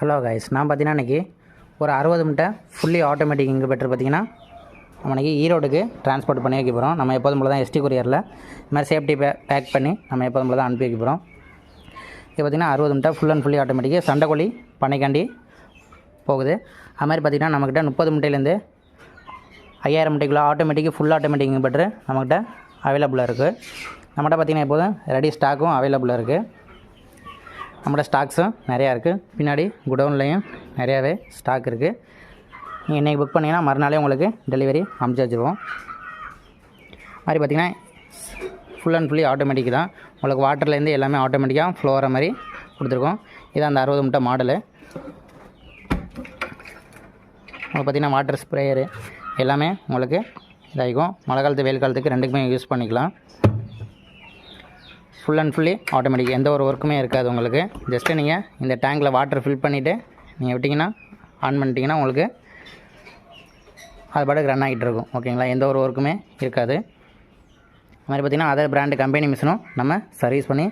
Hello guys நான் பார்த்தீங்கன்னா இன்றைக்கி ஒரு அறுபது முட்டை ஃபுல்லி ஆட்டோமேட்டிக் பெட்ரு பார்த்தீங்கன்னா நம்ம இன்றைக்கி ஈரோடுக்கு ட்ரான்ஸ்போர்ட் பண்ணி வைக்க போகிறோம் நம்ம எப்போதும் போல தான் எஸ்டி கொரியரில் இது மாதிரி சேஃப்டி பே பேக் பண்ணி நம்ம எப்போதும் போல தான் அனுப்பி வைக்க போகிறோம் இது பார்த்திங்கன்னா அறுபது முட்டை ஃபுல் அண்ட் ஃபுல்லி ஆட்டோமேட்டிக்கு சண்டைக்கோழி பண்ணைக்காண்டி போகுது. அது மாதிரி பார்த்திங்கன்னா நம்மக்கிட்ட முப்பது முட்டையிலேருந்து ஐயாயிரம் முட்டைக்குள்ள ஆட்டோமேட்டிக்கு ஃபுல் ஆட்டோமேட்டிக் பெட்ரு நம்மக்கிட்ட அவைலபிளாக இருக்குது நம்மகிட்ட பார்த்திங்கன்னா எப்போதும் ரெடி ஸ்டாக்கும் அவைலபிளாக இருக்குது நம்மளோட ஸ்டாக்ஸும் நிறையா இருக்குது பின்னாடி குடவுன்லேயும் நிறையாவே ஸ்டாக் இருக்குது நீங்கள் இன்றைக்கி புக் பண்ணிங்கன்னா மறுநாளே உங்களுக்கு டெலிவரி அமுச்சு வச்சுருவோம். மாதிரி பார்த்திங்கன்னா ஃபுல் அண்ட் ஃபுல்லி ஆட்டோமேட்டிக் தான். உங்களுக்கு வாட்டர்லேருந்து எல்லாமே ஆட்டோமேட்டிக்காக ஃப்ளோ மாதிரி கொடுத்துருக்கோம். இதான் அந்த அறுபது முட்டை மாடலு உங்களுக்கு பார்த்திங்கன்னா வாட்டர் ஸ்ப்ரேயரு எல்லாமே உங்களுக்கு இதாகிக்கும். மழை காலத்து வெயில் காலத்துக்கு ரெண்டுக்குமே யூஸ் பண்ணிக்கலாம். ஃபுல் அண்ட் ஃபுல்லி ஆட்டோமேட்டிக் எந்த ஒரு ஒர்க்குமே இருக்காது உங்களுக்கு. ஜஸ்ட்டு நீங்கள் இந்த டேங்கில் வாட்டர் ஃபில் பண்ணிவிட்டு நீங்கள் விட்டிங்கன்னா ஆன் பண்ணிட்டீங்கன்னா உங்களுக்கு அது பாட்டுக்கு ரன் ஆகிட்டு இருக்கும். ஓகேங்களா எந்த ஒரு ஒர்க்குமே இருக்காது. அது மாதிரி பார்த்திங்கன்னா அதர் பிராண்டு கம்பெனி மிஷினும் நம்ம சர்வீஸ் பண்ணி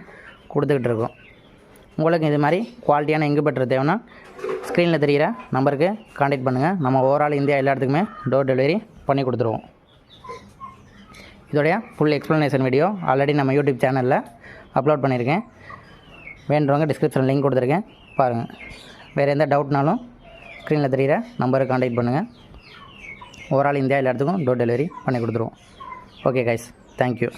கொடுத்துக்கிட்டு இருக்கோம். உங்களுக்கு இது மாதிரி குவாலிட்டியான இன்குபேட்டர் தேவைன்னா ஸ்க்ரீனில் தெரிகிற நம்பருக்கு காண்டாக்ட் பண்ணுங்கள் நம்ம ஓவரால் இந்தியா எல்லா இடத்துக்குமே டோர் டெலிவரி பண்ணி கொடுத்துருவோம். இதோடைய ஃபுல் எக்ஸ்ப்ளனேஷன் வீடியோ ஆல்ரெடி நம்ம யூடியூப் சேனலில் அப்லோட் பண்ணியிருக்கேன். வேண்டுறவங்க டிஸ்கிரிப்ஷன் லிங்க் கொடுத்துருக்கேன். பாருங்கள் வேறு எந்த டவுட்னாலும் ஸ்க்ரீனில் தெரிகிற நம்பருக்கு காண்டாக்ட் பண்ணுங்கள் ஓவரால் இந்தியா எல்லா இடத்துக்கும் டோர் டெலிவரி பண்ணி கொடுத்துருவோம். Okay guys thank you